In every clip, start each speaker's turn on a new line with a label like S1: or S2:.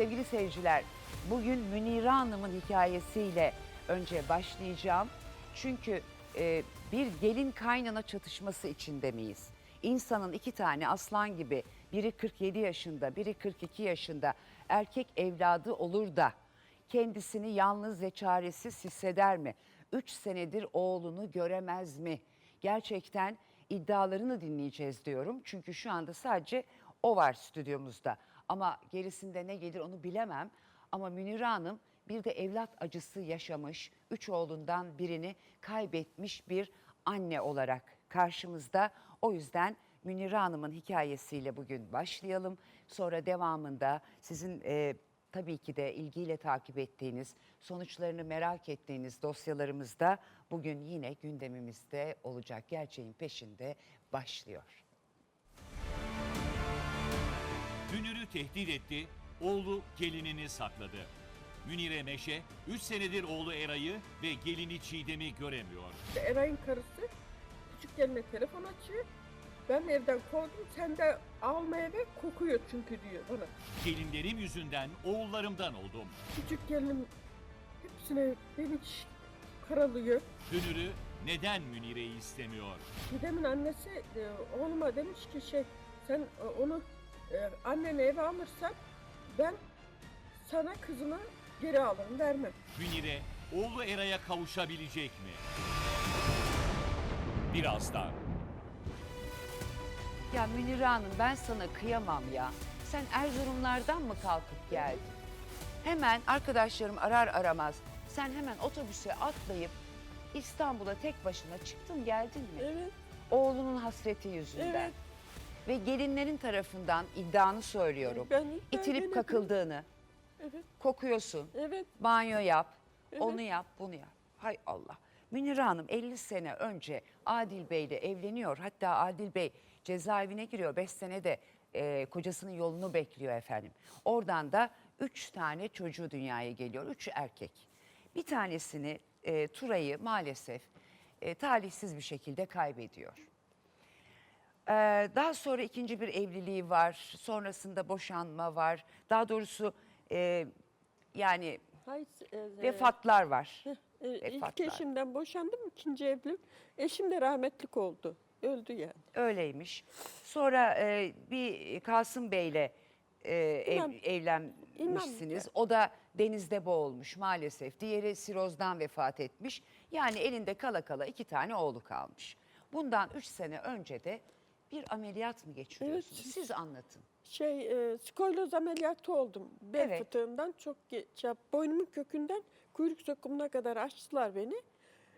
S1: Sevgili seyirciler, bugün Münire Hanım'ın hikayesiyle önce başlayacağım. Çünkü e, bir gelin kaynana çatışması içinde miyiz? İnsanın iki tane aslan gibi biri 47 yaşında, biri 42 yaşında erkek evladı olur da kendisini yalnız ve çaresiz hisseder mi? 3 senedir oğlunu göremez mi? Gerçekten iddialarını dinleyeceğiz diyorum. Çünkü şu anda sadece o var stüdyomuzda. Ama gerisinde ne gelir onu bilemem. Ama Münire Hanım bir de evlat acısı yaşamış, üç oğlundan birini kaybetmiş bir anne olarak karşımızda. O yüzden Münire Hanım'ın hikayesiyle bugün başlayalım. Sonra devamında sizin e, tabii ki de ilgiyle takip ettiğiniz, sonuçlarını merak ettiğiniz dosyalarımızda bugün yine gündemimizde olacak. Gerçeğin peşinde başlıyor.
S2: Tehdit etti, oğlu gelinini sakladı. Münire Meşe 3 senedir oğlu Eray'ı ve gelini Çiğdem'i göremiyor.
S3: Eray'ın karısı küçük geline telefon açıyor. Ben evden kovdum sen de alma eve kokuyor çünkü diyor bana.
S2: Gelinlerim yüzünden oğullarımdan oldum.
S3: Küçük gelinim hepsine beni karalıyor.
S2: Dünürü neden Münire'yi istemiyor?
S3: Didem'in annesi e, oğluma demiş ki şey sen e, onu e, annene eve alırsan ben sana kızını geri alırım vermem.
S2: Münire oğlu Eray'a kavuşabilecek mi? Birazdan.
S1: Ya Münire Hanım ben sana kıyamam ya. Sen Erzurumlardan mı kalkıp geldin? Hemen arkadaşlarım arar aramaz sen hemen otobüse atlayıp İstanbul'a tek başına çıktın geldin mi?
S3: Evet,
S1: Oğlunun hasreti yüzünden.
S3: evet.
S1: Ve gelinlerin tarafından iddianı söylüyorum.
S3: Ben hiç
S1: İtilip
S3: denedim.
S1: kakıldığını,
S3: Evet,
S1: kokuyorsun,
S3: evet.
S1: banyo yap, onu yap, bunu yap. Hay Allah. Münire Hanım 50 sene önce Adil Bey ile evleniyor. Hatta Adil Bey cezaevine giriyor. 5 sene de e, kocasının yolunu bekliyor efendim. Oradan da 3 tane çocuğu dünyaya geliyor. 3 erkek. Bir tanesini e, Turay'ı maalesef e, talihsiz bir şekilde kaybediyor. Ee, daha sonra ikinci bir evliliği var. Sonrasında boşanma var. Daha doğrusu e, yani
S3: Hayır, e,
S1: vefatlar var.
S3: e, ilk
S1: Vefatlar.
S3: eşimden boşandım, ikinci evlim. Eşim de rahmetlik oldu. Öldü yani.
S1: Öyleymiş. Sonra e, bir Kasım Bey'le e, ev,
S3: İmam-
S1: evlenmişsiniz.
S3: İmam-
S1: O da denizde boğulmuş maalesef. Diğeri sirozdan vefat etmiş. Yani elinde kala kala iki tane oğlu kalmış. Bundan üç sene önce de bir ameliyat mı geçiriyorsunuz?
S3: Evet.
S1: Siz anlatın.
S3: Şey, e, skoloz ameliyatı oldum. Bel
S1: Evet.
S3: fıtığından çok geç. ya, Boynumun kökünden kuyruk sokumuna kadar açtılar beni.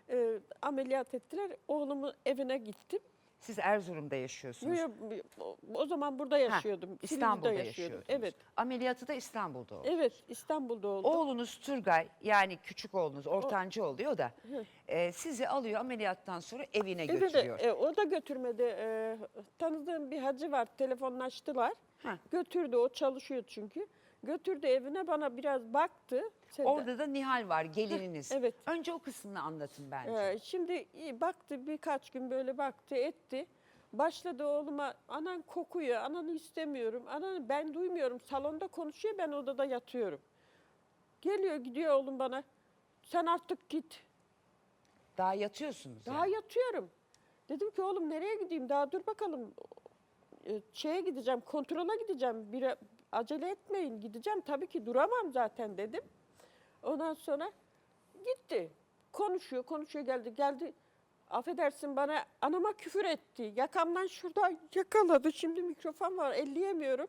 S3: E, ameliyat ettiler. Oğlumun evine gittim.
S1: Siz Erzurum'da yaşıyorsunuz.
S3: Yo, yo, o- O zaman burada
S1: Ha,
S3: yaşıyordum. Silivri'de
S1: İstanbul'da
S3: yaşıyordum.
S1: yaşıyordunuz.
S3: Evet.
S1: Ameliyatı da İstanbul'da oldu.
S3: Evet, İstanbul'da oldu.
S1: Oğlunuz Turgay yani küçük oğlunuz ortancı oluyor da e, sizi alıyor ameliyattan sonra evine
S3: Evine-
S1: götürüyor.
S3: e, o da götürmedi. E, tanıdığım bir hacı var. Telefonlaştılar.
S1: Ha.
S3: Götürdü. O çalışıyor çünkü. Götürdü evine bana biraz baktı. Seda.
S1: Orada da Nihal var gelininiz.
S3: Evet.
S1: Önce o kısmını anlatın bence.
S3: Ee, şimdi baktı birkaç gün böyle baktı etti. Başladı oğluma anan kokuyor, ananı istemiyorum, ananı ben duymuyorum. Salonda konuşuyor, ben odada yatıyorum. Geliyor gidiyor oğlum bana. Sen artık git.
S1: Daha yatıyorsunuz
S3: Daha
S1: yani.
S3: yatıyorum. Dedim ki oğlum nereye gideyim? Daha dur bakalım. Ee, Şeye gideceğim, kontrola gideceğim. Bir acele etmeyin, gideceğim. Tabii ki duramam zaten dedim. Ondan sonra gitti. Konuşuyor, konuşuyor geldi. Geldi. Affedersin bana anama küfür etti. Yakamdan şuradan yakaladı. Şimdi mikrofon var elleyemiyorum.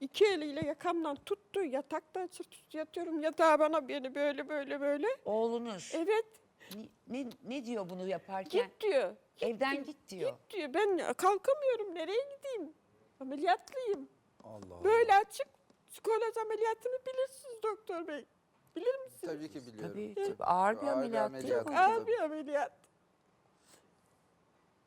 S3: İki eliyle yakamdan tuttu. Yatakta sırt yatıyorum. Yatağa bana beni böyle böyle böyle.
S1: Oğlunuz
S3: Evet.
S1: ne, ne, ne diyor bunu yaparken?
S3: Git diyor.
S1: Evden git diyor.
S3: Git diyor. Ben kalkamıyorum. Nereye gideyim? Ameliyatlıyım.
S4: Allah.
S3: Böyle açık skoloz ameliyatını bilirsiniz doktor bey. Bilir misiniz?
S4: Tabii ki biliyorum.
S1: Tabii, tabii. ağır bir
S4: Ağır bir
S1: ameliyat değil mi?
S3: Ağır bir ameliyat.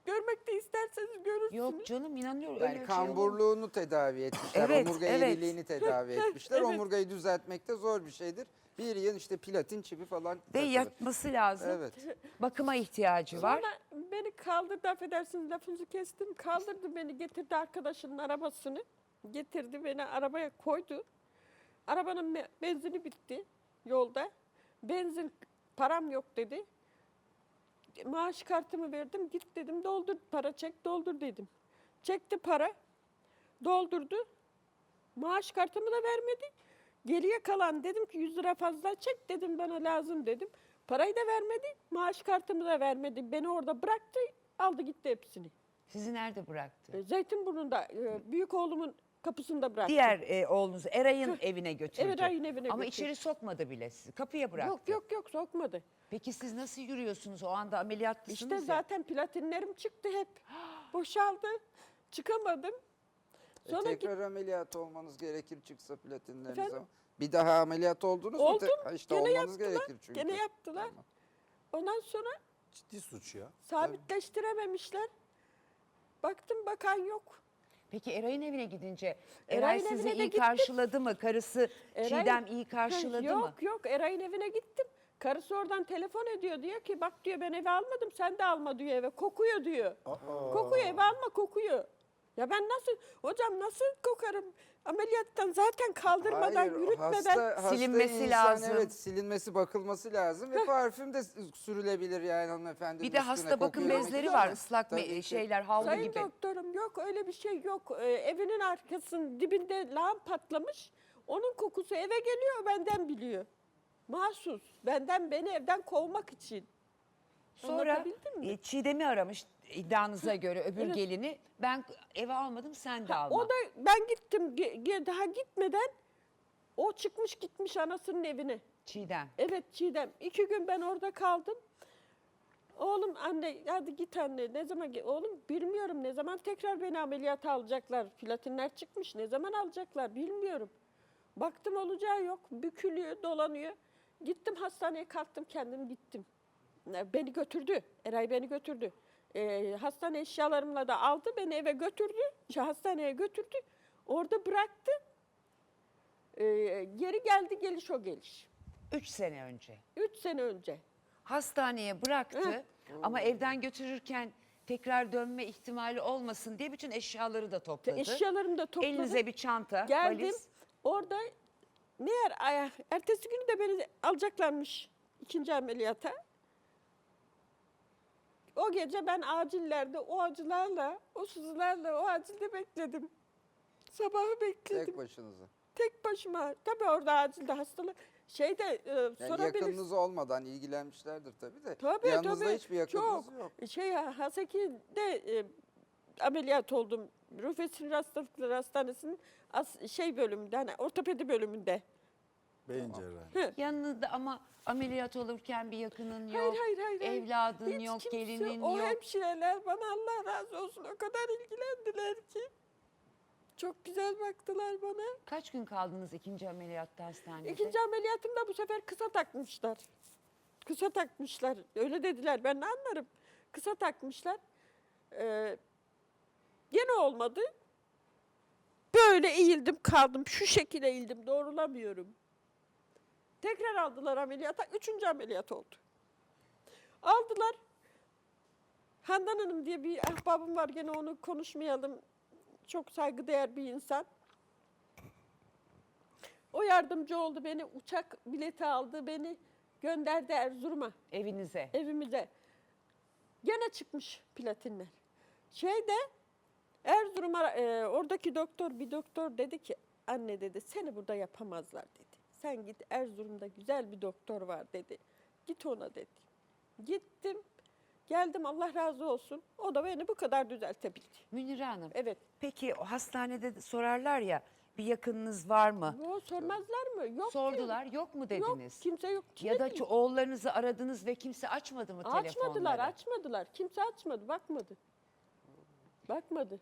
S3: Görmek de isterseniz görürsünüz.
S1: Yok canım inanıyorum.
S4: Yani
S1: öyle bir şey
S4: kamburluğunu tedavi etmişler.
S1: Evet,
S4: omurga
S1: evet.
S4: eğriliğini tedavi etmişler.
S3: Evet.
S4: Omurgayı düzeltmek de zor bir şeydir. Bir yıl işte platin çipi falan
S1: Ve
S4: takılır.
S1: yatması lazım.
S4: Evet.
S1: Bakıma ihtiyacı var.
S3: Sonra beni kaldırdı affedersiniz lafınızı kestim. Kaldırdı beni getirdi arkadaşının arabasını. Getirdi beni arabaya koydu. Arabanın benzini bitti yolda. Benzin param yok dedi. Maaş kartımı verdim. Git dedim doldur para çek doldur dedim. Çekti para. Doldurdu. Maaş kartımı da vermedi. Geriye kalan dedim ki 100 lira fazla çek dedim bana lazım dedim. Parayı da vermedi. Maaş kartımı da vermedi. Beni orada bıraktı. Aldı gitti hepsini.
S1: Sizi nerede bıraktı?
S3: Zeytinburnu'nda e, büyük oğlumun kapısında bıraktı.
S1: Diğer e, oğlunuz Eray'ın evine götürdü.
S3: Evet, Eray'ın evine
S1: Ama
S3: götürdü.
S1: içeri sokmadı bile sizi. Kapıya bıraktı.
S3: Yok yok yok sokmadı.
S1: Peki siz nasıl yürüyorsunuz o anda ameliyatlısınız
S3: İşte
S1: ya.
S3: zaten platinlerim çıktı hep. Boşaldı. Çıkamadım.
S4: E,
S3: Sonra git-
S4: tekrar ameliyat olmanız gerekir çıksa platinleriniz
S3: Efendim?
S4: ama. Bir daha ameliyat oldunuz mu?
S3: Oldum.
S4: Te- ha, işte
S3: Gene
S4: olmanız
S3: yaptılar.
S4: gerekir çünkü.
S3: Gene yaptılar.
S4: Tamam.
S3: ondan sonra
S5: Ciddi suç ya.
S3: sabitleştirememişler. Baktım bakan yok.
S1: Peki Eray'ın evine gidince Eray
S3: Eray'ın
S1: sizi
S3: evine de
S1: iyi
S3: gittim.
S1: karşıladı mı? Karısı
S3: Eray-
S1: Çiğdem iyi karşıladı
S3: yok,
S1: mı?
S3: Yok Eray'ın evine gittim. Karısı oradan telefon ediyor diyor ki bak diyor ben eve almadım sen de alma diyor eve kokuyor diyor. Kokuyor eve alma kokuyor. Ya ben nasıl hocam nasıl kokarım? Ameliyattan zaten kaldırmadan
S4: Hayır,
S3: yürütmeden
S4: hasta, hasta
S1: Silinmesi
S4: insan,
S1: lazım.
S4: Evet silinmesi bakılması lazım ve parfüm de sürülebilir yani hanımefendi.
S1: Bir de hasta bakım bezleri var ıslak
S4: Tabii ki.
S1: şeyler havlu
S3: Sayın
S1: gibi.
S3: doktorum yok öyle bir şey yok. Ee, evinin arkasının dibinde lağım patlamış. Onun kokusu eve geliyor benden biliyor. Mahsus. Benden beni evden kovmak için.
S1: Sonra
S3: mi?
S1: e, Çiğdem'i aramış iddianıza göre öbür
S3: Evet.
S1: gelini. Ben eve almadım sen de alma.
S3: O da ben gittim ge- ge- daha gitmeden o çıkmış gitmiş anasının evine.
S1: Çiğdem.
S3: Evet Çiğdem. iki gün ben orada kaldım. Oğlum anne hadi git anne ne zaman ge- oğlum bilmiyorum ne zaman tekrar beni ameliyata alacaklar. Platinler çıkmış ne zaman alacaklar bilmiyorum. Baktım olacağı yok bükülüyor dolanıyor. Gittim hastaneye kalktım kendim gittim. Beni götürdü Eray beni götürdü. E, hastane eşyalarımla da aldı beni eve götürdü. hastaneye götürdü. Orada bıraktı. E, geri geldi geliş o geliş.
S1: Üç sene önce.
S3: Üç sene önce.
S1: Hastaneye bıraktı
S3: Hı.
S1: ama evden götürürken tekrar dönme ihtimali olmasın diye bütün eşyaları da topladı.
S3: Eşyalarımı da topladım.
S1: Elinize bir çanta,
S3: Geldim.
S1: valiz.
S3: Orada meğer ay- ertesi günü de beni alacaklarmış ikinci ameliyata. O gece ben acillerde o acılarla, o sızılarla o acilde bekledim. Sabahı bekledim.
S4: Tek başınıza.
S3: Tek başıma. Tabii orada acilde hastalar. Şeyde e,
S4: Yani
S3: sorabilirsin.
S4: yakınınız olmadan ilgilenmişlerdir tabii de.
S3: Tabii
S4: Yanınızda
S3: tabii.
S4: hiçbir yakınınız
S3: Çok.
S4: yok.
S3: Şey Haseki'de e, ameliyat oldum. Rufus Sinir Hastalıkları Hastanesi'nin as- şey bölümünde hani ortopedi bölümünde.
S5: Beyin cerrahi.
S1: Yanında ama ameliyat olurken bir yakının yok.
S3: Hayır hayır hayır. hayır.
S1: Evladın
S3: Hiç
S1: yok,
S3: kimse-
S1: gelinin
S3: o
S1: yok.
S3: hemşireler bana Allah razı olsun o kadar ilgilendiler ki. Çok güzel baktılar bana.
S1: Kaç gün kaldınız ikinci ameliyatta hastanede?
S3: İkinci ameliyatımda bu sefer kısa takmışlar. Kısa takmışlar. Öyle dediler. Ben ne anlarım. Kısa takmışlar. Ee, gene olmadı. Böyle eğildim kaldım. Şu şekilde eğildim. Doğrulamıyorum. Tekrar aldılar ameliyata. Üçüncü ameliyat oldu. Aldılar. Handan Hanım diye bir ahbabım var. Gene onu konuşmayalım. Çok saygıdeğer bir insan. O yardımcı oldu beni uçak bileti aldı beni gönderdi Erzurum'a
S1: Evinize.
S3: evimize. Gene çıkmış platinler. Şeyde Erzurum'a e, oradaki doktor bir doktor dedi ki anne dedi seni burada yapamazlar dedi. Sen git Erzurum'da güzel bir doktor var dedi. Git ona dedi. Gittim. Geldim Allah razı olsun. O da beni bu kadar düzeltebildi.
S1: Münire Hanım.
S3: Evet.
S1: Peki o hastanede de sorarlar ya bir yakınınız var mı?
S3: Yo, sormazlar mı? Yok.
S1: Sordular yok mu
S3: Yok,
S1: dediniz?
S3: kimse yok.
S1: ya da ço- oğullarınızı aradınız ve kimse açmadı mı telefonları?
S3: Açmadılar, açmadılar. Kimse açmadı, bakmadı. Bakmadı.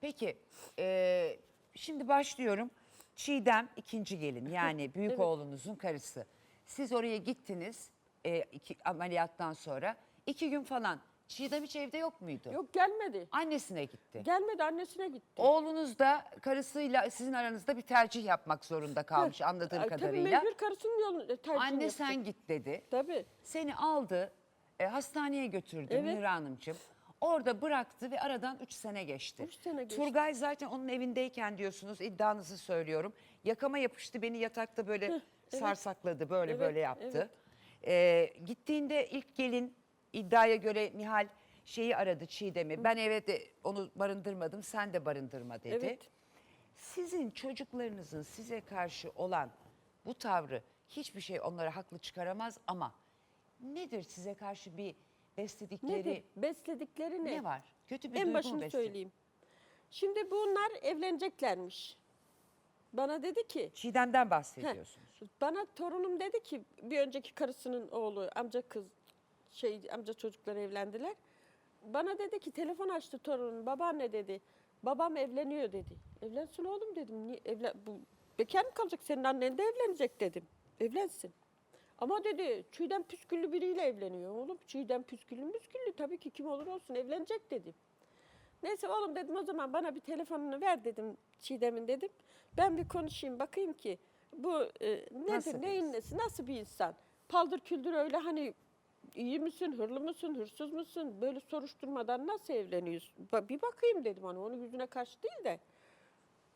S1: Peki e, şimdi başlıyorum. Çiğdem ikinci gelin yani büyük
S3: Evet.
S1: oğlunuzun karısı. Siz oraya gittiniz e, iki, ameliyattan sonra. iki gün falan Çiğdem hiç evde yok muydu?
S3: Yok gelmedi.
S1: Annesine gitti.
S3: Gelmedi, annesine gitti.
S1: Oğlunuz da karısıyla sizin aranızda bir tercih yapmak zorunda kalmış anladığım
S3: Tabii
S1: kadarıyla.
S3: mecbur karısının yolunu tercih
S1: Anne
S3: yaptı.
S1: sen git dedi.
S3: Tabii.
S1: Seni aldı, e, hastaneye götürdü
S3: Evet.
S1: Münir Hanımcığım. Orada bıraktı ve aradan 3 sene geçti.
S3: Üç sene geçti.
S1: Turgay zaten onun evindeyken diyorsunuz iddianızı söylüyorum. Yakama yapıştı beni yatakta böyle sarsakladı böyle
S3: Evet,
S1: böyle yaptı. Ee, gittiğinde ilk gelin iddiaya göre Nihal şeyi aradı Çiğdem'i. Ben evet de onu barındırmadım sen de barındırma dedi.
S3: Evet.
S1: Sizin çocuklarınızın size karşı olan bu tavrı hiçbir şey onlara haklı çıkaramaz ama nedir size karşı bir besledikleri
S3: Nedir? Besledikleri ne?
S1: ne var? Kötü bir
S3: En
S1: duygu mu
S3: başını
S1: besledi?
S3: söyleyeyim. Şimdi bunlar evleneceklermiş. Bana dedi ki,
S1: Çiğdem'den bahsediyorsunuz.
S3: bana torunum dedi ki bir önceki karısının oğlu amca kız şey amca çocukları evlendiler. Bana dedi ki telefon açtı torunum babaanne dedi. Babam evleniyor dedi. Evlensin oğlum dedim. Niye evlen bu bekar mı kalacak senin annen de evlenecek dedim. Evlensin. Ama dedi Çiğdem püsküllü biriyle evleniyor. Oğlum Çiğdem püsküllü müsküllü tabii ki kim olur olsun evlenecek dedim. Neyse oğlum dedim o zaman bana bir telefonunu ver dedim Çiğdem'in dedim. Ben bir konuşayım bakayım ki bu e, nedir
S1: Nasıl
S3: neyin nesi nasıl bir insan? Paldır küldür öyle hani iyi misin hırlı mısın hırsız mısın böyle soruşturmadan nasıl evleniyorsun? Ba- Bir bakayım dedim hani onun yüzüne karşı değil de.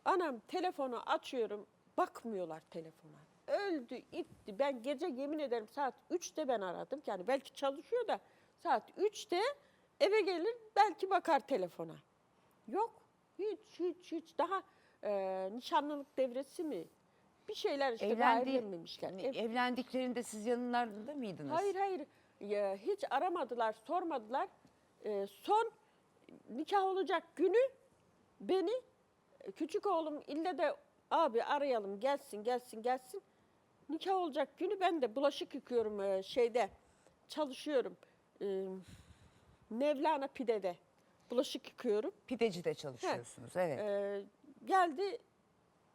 S3: Anam telefonu açıyorum bakmıyorlar telefona. Öldü itti. Ben gece yemin ederim saat 3'te ben aradım. Yani belki çalışıyor da saat 3'te eve gelir belki bakar telefona. Yok. Hiç hiç hiç daha e, nişanlılık devresi mi? Bir şeyler işte
S1: Evlendi,
S3: evlenmemişler. Ev-
S1: evlendiklerinde siz yanlarında mıydınız?
S3: Hayır hayır. Ya, hiç aramadılar, sormadılar. Ee, son nikah olacak günü beni e, küçük oğlum ille de abi arayalım gelsin gelsin gelsin. Nikah olacak günü ben de bulaşık yıkıyorum e, şeyde çalışıyorum. Ee, Mevlana Pide'de bulaşık yıkıyorum.
S1: Pidecide çalışıyorsunuz evet.
S3: Ee, geldi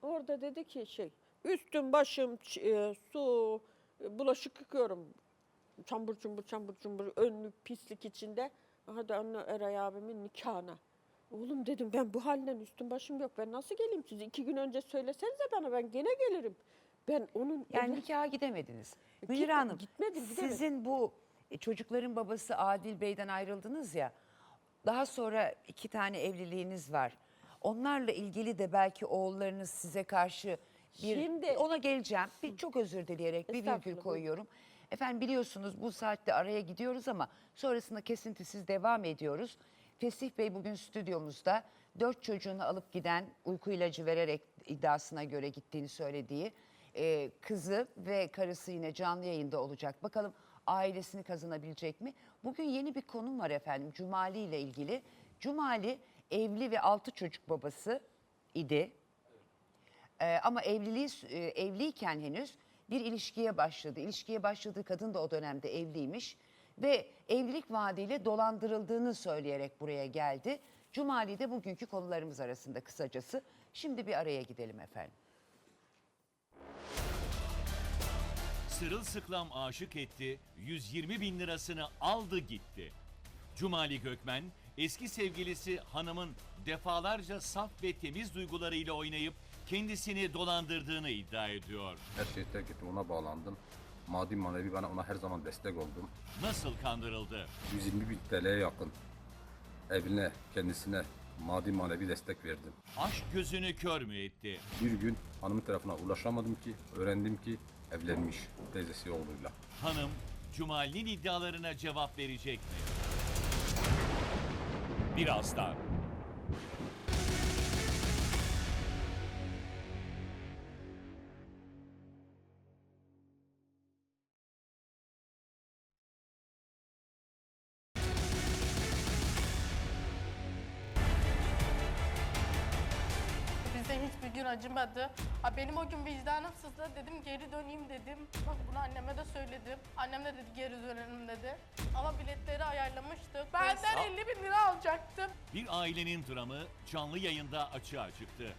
S3: orada dedi ki şey üstüm başım e, su e, bulaşık yıkıyorum. Çambur cumbur çambur cumbur önlük pislik içinde. Hadi anne Eray abimin nikahına. Oğlum dedim ben bu halinden üstüm başım yok. Ben nasıl geleyim siz iki gün önce söylesenize bana ben gene gelirim. Ben onun
S1: Yani
S3: evlen-
S1: nikaha gidemediniz.
S3: Git-
S1: Münir Hanım
S3: gitmedim, gidemedim.
S1: sizin bu e, çocukların babası Adil Bey'den ayrıldınız ya. Daha sonra iki tane evliliğiniz var. Onlarla ilgili de belki oğullarınız size karşı bir
S3: Şimdi-
S1: ona geleceğim. Bir çok özür dileyerek bir virgül koyuyorum. Efendim biliyorsunuz bu saatte araya gidiyoruz ama sonrasında kesintisiz devam ediyoruz. Fesih Bey bugün stüdyomuzda dört çocuğunu alıp giden uyku ilacı vererek iddiasına göre gittiğini söylediği e, kızı ve karısı yine canlı yayında olacak. Bakalım ailesini kazanabilecek mi? Bugün yeni bir konum var efendim Cumali ile ilgili. Cumali evli ve altı çocuk babası idi. Ee, ama evliliği e, evliyken henüz bir ilişkiye başladı. İlişkiye başladığı kadın da o dönemde evliymiş ve evlilik vaadiyle dolandırıldığını söyleyerek buraya geldi. Cumali de bugünkü konularımız arasında kısacası. Şimdi bir araya gidelim efendim.
S2: Sırılsıklam aşık etti, 120 bin lirasını aldı gitti. Cumali Gökmen, eski sevgilisi hanımın defalarca saf ve temiz duygularıyla oynayıp kendisini dolandırdığını iddia ediyor.
S6: Her şeyi terk ettim, ona bağlandım. Maddi manevi bana ona her zaman destek oldum.
S2: Nasıl kandırıldı?
S6: 120 bin TL'ye yakın evine, kendisine maddi manevi destek verdim.
S2: Aşk gözünü kör mü etti?
S6: Bir gün hanımın tarafına ulaşamadım ki, öğrendim ki evlenmiş teyzesi oğluyla.
S2: Hanım, Cumali'nin iddialarına cevap verecek mi? Birazdan.
S7: Acımadı. Ha benim o gün vicdanım sızladı dedim geri döneyim dedim. Bak bunu anneme de söyledim. Annem de dedi geri dönelim dedi. Ama biletleri ayarlamıştık. Benden 50 bin lira alacaktım.
S2: Bir ailenin dramı canlı yayında açığa çıktı.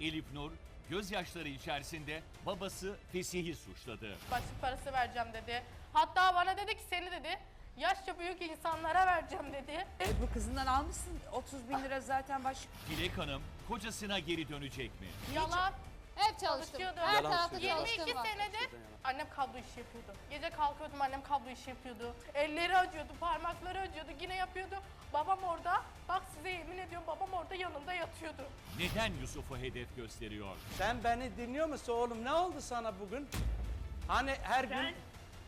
S2: Elif Nur, gözyaşları içerisinde babası Fesih'i suçladı.
S7: Başlık parası vereceğim dedi. Hatta bana dedi ki seni dedi yaşça büyük insanlara vereceğim dedi.
S1: E, bu kızından almışsın 30 bin lira zaten baş.
S2: Dilek Hanım, kocasına geri dönecek mi?
S7: Yalan.
S8: Hep çalıştım.
S7: Çalışıyordu.
S8: Her
S7: Yalan
S8: tarafta
S7: söylüyor.
S8: çalıştım.
S7: 22
S8: var.
S7: senedir Annem kablo işi yapıyordu. Gece kalkıyordum annem kablo işi yapıyordu. Elleri acıyordu, parmakları acıyordu. Yine yapıyordu. Babam orada. Bak size yemin ediyorum babam orada yanında yatıyordu.
S2: Neden Yusuf'u hedef gösteriyor?
S8: Sen beni dinliyor musun oğlum? Ne oldu sana bugün? Hani her gün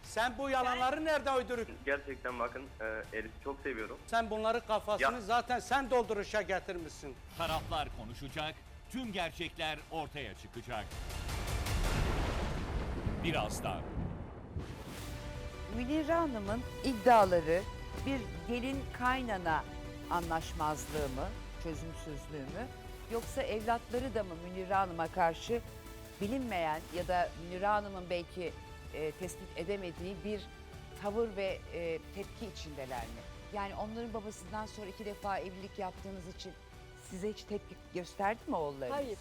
S8: sen bu yalanları nerede uydurup
S9: Gerçekten bakın e, Elif'i çok seviyorum.
S8: sen bunları kafasını
S9: Ya.
S8: zaten sen dolduruşa getirmişsin.
S2: Taraflar konuşacak, tüm gerçekler ortaya çıkacak. Birazdan.
S1: Münire Hanım'ın iddiaları bir gelin kaynana anlaşmazlığı mı, çözümsüzlüğü mü yoksa evlatları da mı Münire Hanım'a karşı bilinmeyen ya da Münire Hanım'ın belki e, tespit edemediği bir tavır ve e, tepki içindeler mi? Yani onların babasından sonra iki defa evlilik yaptığınız için size hiç tepki gösterdi mi oğullarınız?
S3: Hayır.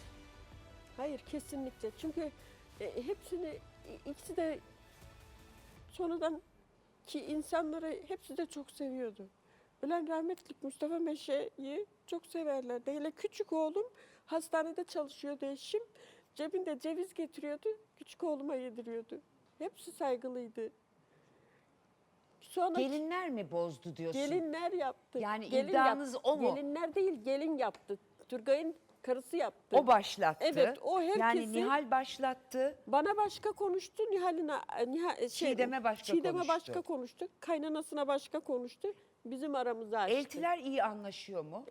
S3: Hayır kesinlikle. Çünkü e, hepsini ikisi de sonradan ki insanları hepsi de çok seviyordu. Ölen rahmetlik Mustafa Meşe'yi çok severlerdi. Hele küçük oğlum hastanede çalışıyordu eşim. Cebinde ceviz getiriyordu. Küçük oğluma yediriyordu. Hepsi saygılıydı. Sonra
S1: Gelinler mi bozdu diyorsun?
S3: gelinler yaptı.
S1: Yani
S3: Gelin
S1: iddianız o mu?
S3: Gelinler değil gelin yaptı. Turgay'ın karısı yaptı.
S1: O başlattı.
S3: Evet, o
S1: Yani
S3: herkesi-
S1: Nihal başlattı.
S3: Bana başka konuştu, Nihal'ine Nihal, şey,
S1: Çiğdem'e başka
S3: Çiğdem'e
S1: konuştu.
S3: başka konuştu, kaynanasına başka konuştu. Bizim aramızı açtı.
S1: Eltiler iyi anlaşıyor mu?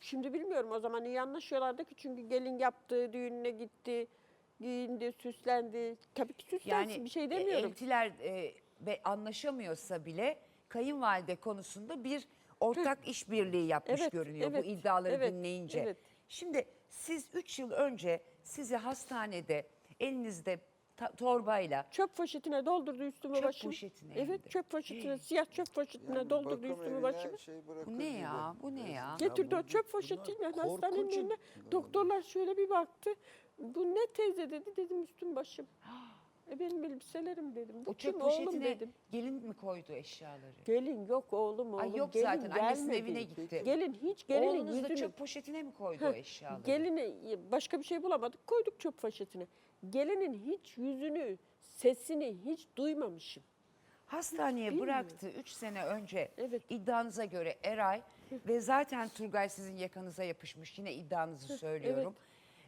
S3: Şimdi bilmiyorum o zaman iyi anlaşıyorlardı ki çünkü gelin yaptı, düğününe gitti, giyindi, süslendi. Tabii ki süslensin
S1: Yani
S3: bir şey
S1: e,
S3: demiyorum.
S1: eltiler e, ve anlaşamıyorsa bile kayınvalide konusunda bir ortak işbirliği yapmış
S3: Evet,
S1: görünüyor
S3: evet,
S1: bu iddiaları
S3: evet,
S1: dinleyince.
S3: evet.
S1: Şimdi siz 3 yıl önce sizi hastanede elinizde ta- torbayla
S3: Çöp poşetine doldurdu üstümü
S1: Çöp
S3: başımı.
S1: poşetine.
S3: Evet çöp poşetine, siyah çöp poşetine
S4: Yani
S3: doldurdu
S4: evine
S3: başımı.
S4: şey
S1: bu ne ya bu ne ya?
S3: Getirdi o
S5: bu-
S3: çöp
S5: bunlar
S3: poşetiyle hastanenin önüne. Doktorlar şöyle bir baktı. Bu ne teyze dedi dedim üstüm başım. E benim elbiselerim dedim. Bu
S1: O
S3: kim oğlum dedim.
S1: gelin mi koydu eşyaları?
S3: Gelin yok oğlum oğlum.
S1: Ay yok
S3: gelin
S1: zaten, annesinin evine gitti.
S3: Gelin hiç gelinin
S1: Oğlunuz da
S3: yüzünü.
S1: çöp poşetine mi koydu o eşyaları?
S3: Gelini başka bir şey bulamadık koyduk çöp poşetine. Gelinin hiç yüzünü, sesini hiç duymamışım.
S1: Hastaneye bıraktı 3 sene önce
S3: Evet.
S1: iddianıza göre Eray ve zaten Turgay sizin yakanıza yapışmış yine iddianızı söylüyorum.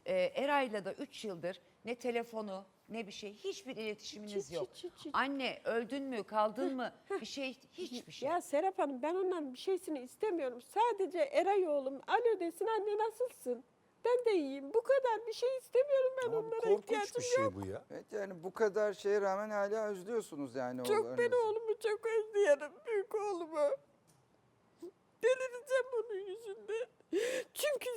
S1: Ee, Eray'la da 3 yıldır ne telefonu ne bir şey hiçbir iletişiminiz
S3: Hiç,
S1: yok.
S3: hiç, hiç, hiç.
S1: Anne öldün mü kaldın mı bir şey hiçbir şey.
S3: Ya Serap Hanım ben onların bir şeysini istemiyorum. Sadece Eray oğlum alo desin anne nasılsın? Ben de iyiyim. Bu kadar bir şey istemiyorum ben
S5: Ama
S3: onlara
S5: korkunç
S3: ihtiyacım
S5: bir şey
S3: yok.
S5: bu ya.
S4: Evet yani bu kadar şeye rağmen hala özlüyorsunuz yani
S3: Çok ben
S4: oğullarınızı.
S3: oğlumu çok özlüyorum büyük oğlumu. Delireceğim onun yüzünden. Çünkü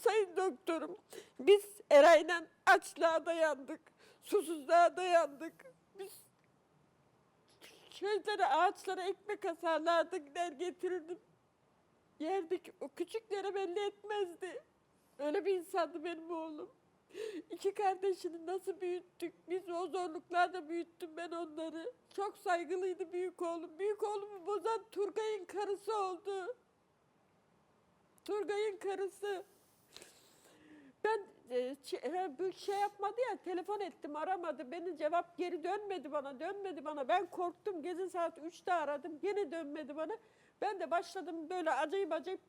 S3: sayın doktorum biz Eray'la açlığa dayandık. Susuzluğa dayandık. Biz şeylere ağaçlara ekmek asarlardı gider getirirdim. Yerdik. O küçüklere belli etmezdi. Öyle bir insandı benim oğlum. İki kardeşini nasıl büyüttük? Biz o zorluklarla büyüttüm ben onları. Çok saygılıydı büyük oğlum. Büyük oğlumu bozan Turgay'ın karısı oldu. Turgay'ın karısı. Ben e, bu şey yapmadı ya telefon ettim aramadı beni cevap geri dönmedi bana dönmedi bana ben korktum gece saat 3'te aradım gene dönmedi bana ben de başladım böyle acayip acayip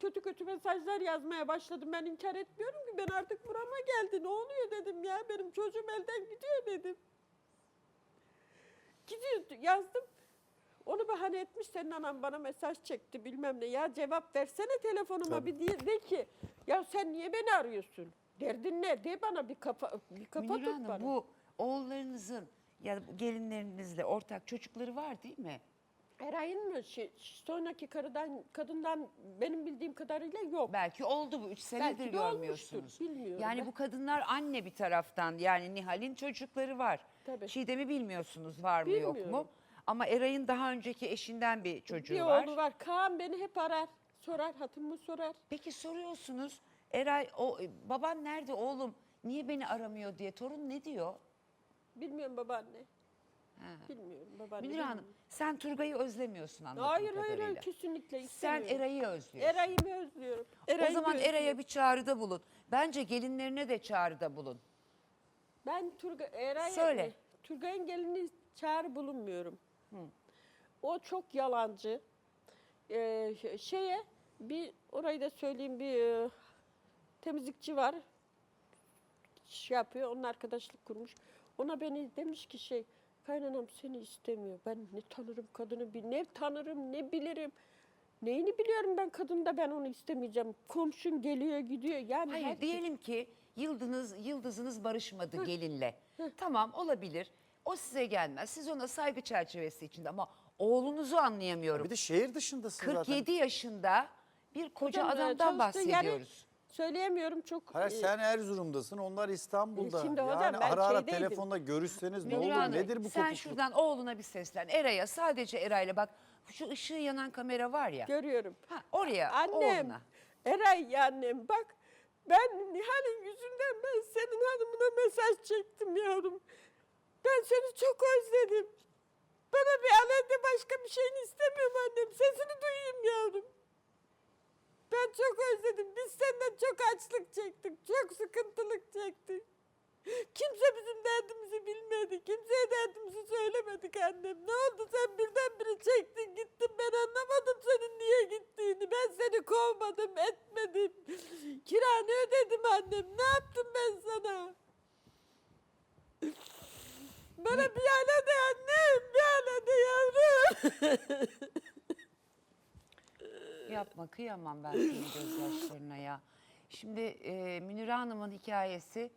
S3: kötü kötü mesajlar yazmaya başladım. Ben inkar etmiyorum ki ben artık burama geldi. Ne oluyor dedim ya benim çocuğum elden gidiyor dedim. Gidiyor yazdım. Onu bahane etmiş senin anan bana mesaj çekti bilmem ne. Ya cevap versene telefonuma
S5: Tabii.
S3: bir diye de ki ya sen niye beni arıyorsun? Derdin ne? De bana bir kafa bir kafa
S1: Münir
S3: tut
S1: Hanım
S3: bana.
S1: bu oğullarınızın ya da bu gelinlerinizle ortak çocukları var değil mi?
S3: Eray'ın mı? Şey, sonraki karıdan, kadından benim bildiğim kadarıyla yok.
S1: Belki oldu bu 3 senedir
S3: Belki de olmuştur,
S1: görmüyorsunuz.
S3: bilmiyorum
S1: Yani
S3: ben.
S1: bu kadınlar anne bir taraftan yani Nihal'in çocukları var.
S3: Tabii.
S1: Çiğdem'i bilmiyorsunuz var mı yok mu? Ama Eray'ın daha önceki eşinden bir çocuğu
S3: bir
S1: var.
S3: oğlu var. Kaan beni hep arar. Sorar, hatımı sorar.
S1: Peki soruyorsunuz Eray o baban nerede oğlum? Niye beni aramıyor diye torun ne diyor?
S3: Bilmiyorum babaanne. Bilmiyorum babaanne.
S1: Münir
S3: bilmiyorum.
S1: Hanım sen Turgay'ı özlemiyorsun anladığım
S3: Hayır hayır
S1: kadarıyla.
S3: hayır kesinlikle
S1: Sen
S3: istemiyorum.
S1: Eray'ı özlüyorsun.
S3: Eray'ımı özlüyorum.
S1: o
S3: Eray'ımı
S1: zaman
S3: özlüyorum.
S1: Eray'a bir çağrıda bulun. Bence gelinlerine de çağrıda bulun.
S3: Ben Turgay, Eray,
S1: Söyle.
S3: Turgay'ın gelini çağrı bulunmuyorum. O çok yalancı. Ee, şeye bir orayı da söyleyeyim bir e, temizlikçi var. Şey yapıyor. Onun arkadaşlık kurmuş. Ona beni demiş ki şey kaynanam seni istemiyor. Ben ne tanırım kadını bir ne tanırım ne bilirim. Neyini biliyorum ben kadında ben onu istemeyeceğim. Komşum geliyor gidiyor. Yani
S1: Hayır
S3: herkes-
S1: diyelim ki yıldızınız, yıldızınız barışmadı gelinle. Tamam olabilir. O size gelmez. Siz ona saygı çerçevesi içinde ama oğlunuzu anlayamıyorum.
S5: Bir de şehir dışındasın
S1: 47
S5: zaten.
S1: yaşında bir koca
S3: Hocam, e,
S1: adamdan
S3: çalıştığı yeri
S1: bahsediyoruz.
S3: Söyleyemiyorum çok.
S5: Hayır
S3: e,
S5: sen Erzurum'dasın, onlar İstanbul'da.
S3: Şimdi hocam,
S5: yani
S3: ben
S5: ara ara
S3: şeydeydim.
S5: telefonda görüşseniz ne
S1: Münir
S5: olur?
S1: Hanım,
S5: Nedir bu
S1: sen
S5: kopukluk?
S1: şuradan oğluna bir seslen. Eray'a sadece Eray'la bak şu ışığı yanan kamera var ya.
S3: Görüyorum.
S1: Ha, oraya
S3: Annem,
S1: oğluna.
S3: Eray ya annem bak ben Nihal'in yüzünden ben senin hanımına mesaj çektim yavrum. Ben seni çok özledim. Bana bir alende başka bir şeyini istemiyorum annem. Sesini duyayım yavrum. Ben çok özledim. Biz senden çok açlık çektik. Çok sıkıntılık çektik. Kimse bizim derdimizi bilmedi. Kimseye derdimizi söylemedik annem. Ne oldu sen birdenbire çektin gittin. Ben anlamadım senin niye gittiğini. Ben seni kovmadım etmedim. Kiranı ödedim annem. Ne yaptım ben sana? Bana bir yana de annem. Bir yana de yavrum.
S1: Yapma kıyamam ben senin gözyaşlarına ya. Şimdi e, Münir Hanım'ın hikayesi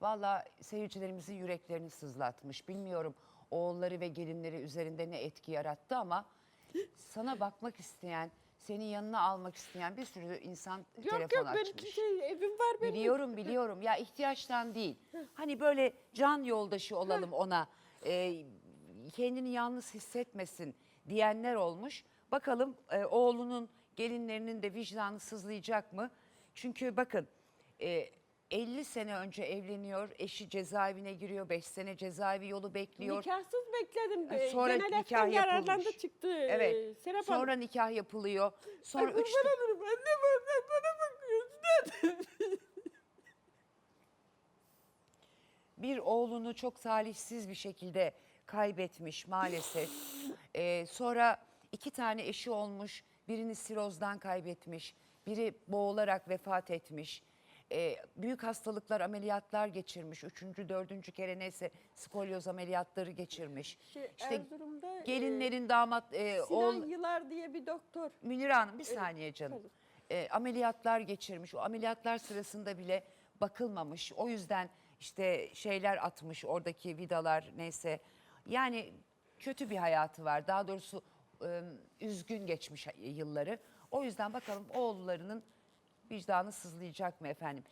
S1: valla seyircilerimizin yüreklerini sızlatmış. Bilmiyorum oğulları ve gelinleri üzerinde ne etki yarattı ama sana bakmak isteyen, senin yanına almak isteyen bir sürü insan
S3: Yok
S1: telefon
S3: yok
S1: açmış.
S3: benim şey, evim var benim.
S1: Biliyorum biliyorum ya ihtiyaçtan değil. Hani böyle can yoldaşı olalım ona. e, kendini yalnız hissetmesin diyenler olmuş. Bakalım e, oğlunun gelinlerinin de vicdanı sızlayacak mı? Çünkü bakın e, 50 sene önce evleniyor, eşi cezaevine giriyor, 5 sene cezaevi yolu bekliyor.
S3: Nikahsız bekledim. Ee,
S1: sonra
S3: Genel
S1: nikah
S3: eften yararlandı
S1: yapılmış.
S3: çıktı.
S1: Evet.
S3: Serap Hanım.
S1: Sonra nikah yapılıyor.
S3: Ay
S1: Sonra üç
S3: kurban olurum annem annem bana bakıyorsun.
S1: bir oğlunu çok talihsiz bir şekilde kaybetmiş maalesef. Ee, sonra iki tane eşi olmuş. Birini sirozdan kaybetmiş. Biri boğularak vefat etmiş. Ee, büyük hastalıklar, ameliyatlar geçirmiş. Üçüncü, dördüncü kere neyse skolyoz ameliyatları geçirmiş.
S3: Şey,
S1: İşte
S3: Erzurum'da, e,
S1: gelinlerin damat e,
S3: Sinan
S1: oğul
S3: Yılar diye bir doktor.
S1: Münir Hanım bir saniye canım.
S3: tabii.
S1: Ee, ameliyatlar geçirmiş. O ameliyatlar sırasında bile bakılmamış. O yüzden işte şeyler atmış oradaki vidalar neyse. Yani kötü bir hayatı var. Daha doğrusu e, üzgün geçmiş yılları. O yüzden bakalım oğullarının vicdanı sızlayacak mı efendim?